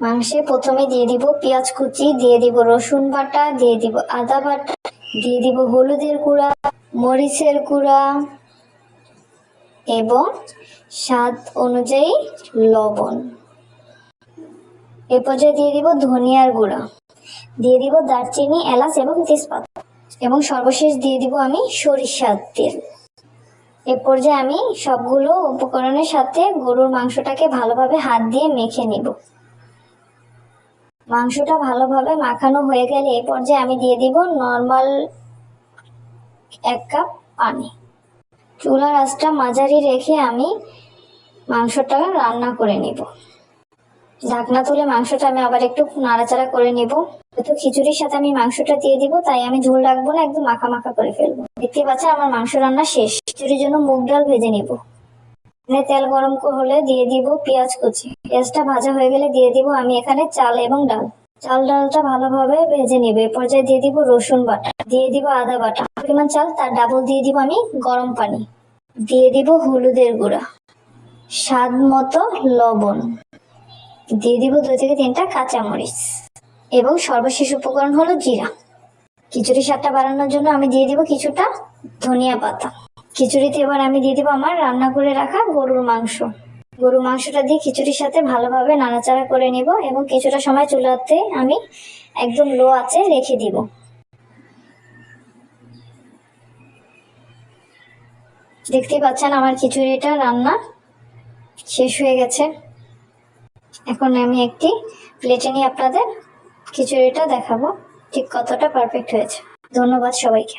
মাংসে প্রথমে দিয়ে দিব পেঁয়াজ কুচি, দিয়ে দিব রসুন বাটা, দিয়ে দিব আদা বাটা, দিয়ে দিব হলুদের গুঁড়া, মরিচের গুঁড়া এবং স্বাদ অনুযায়ী লবণ। এ পর্যায়ে দিয়ে দিব ধনিয়ার গুঁড়া। দিয়ে দিব দারচিনি, এলাচ এবং তেজপাতা এবং সর্বশেষ দিয়ে দিব আমি সরিষার তেল। এ পর্যায়ে আমি সবগুলো উপকরণের সাথে গরুর মাংসটাকে ভালোভাবে হাত দিয়ে মেখে নিব। মাংসটা ভালোভাবে মাখানো হয়ে গেলে এ পর্যায়ে আমি দিয়ে দিব নর্মাল এক কাপ পানি। চুলার আঁচটা মাঝারি রেখে আমি মাংসটা রান্না করে নিব। ঢাকনা তুলে মাংসটা আমি আবার একটু নাড়াচাড়া করে নিব। যেহেতু খিচুড়ির সাথে আমি মাংসটা দিয়ে দিব, তাই আমি ঝোল রাখব না, একদম মাখা মাখা করে ফেলব। দেখতে পাচ্ছেন, আমার মাংস রান্না শেষ। খিচুড়ির জন্য মুগ ডাল ভেজে নিব। তেল গরম হলে দিয়ে দিব পেঁয়াজ কুচি। পেঁয়াজটা ভাজা হয়ে গেলে দিয়ে দিব আমি এখানে চাল এবং ডাল। চাল ডালটা ভালোভাবে ভেজে নিব। এ পর্যায়ে দিয়ে দিব রসুন বাটা। দিয়ে দিব আদা বাটা। পরিমাণ চাল, তার ডাবল দিয়ে দিব আমি গরম পানি। দিয়ে দিব হলুদের গুঁড়া। স্বাদ মতো লবণ। দিয়ে দিব দুই থেকে তিনটা কাঁচামরিচ। এবং সর্বশেষ উপকরণ হলো জিরা। খিচুড়ি স্বাদটা বাড়ানোর জন্য আমি দিয়ে দিব কিছুটা ধনিয়া পাতা। খিচুড়িতে এবার আমি দিয়ে দিব আমার রান্না করে রাখা গরুর মাংস। গরুর মাংসটা দিয়ে খিচুড়ির সাথে ভালোভাবে নাড়াচাড়া করে নিব এবং কিছুটা সময় চুলাতে আমি একদম লো আছে রেখে দিব। দেখতে পাচ্ছেন আমার খিচুড়িটা রান্না শেষ হয়ে গেছে। এখন আমি একটি প্লেটে নিয়ে আপনাদের খিচুড়িটা দেখাবো, ঠিক কতটা পারফেক্ট হয়েছে। ধন্যবাদ সবাইকে।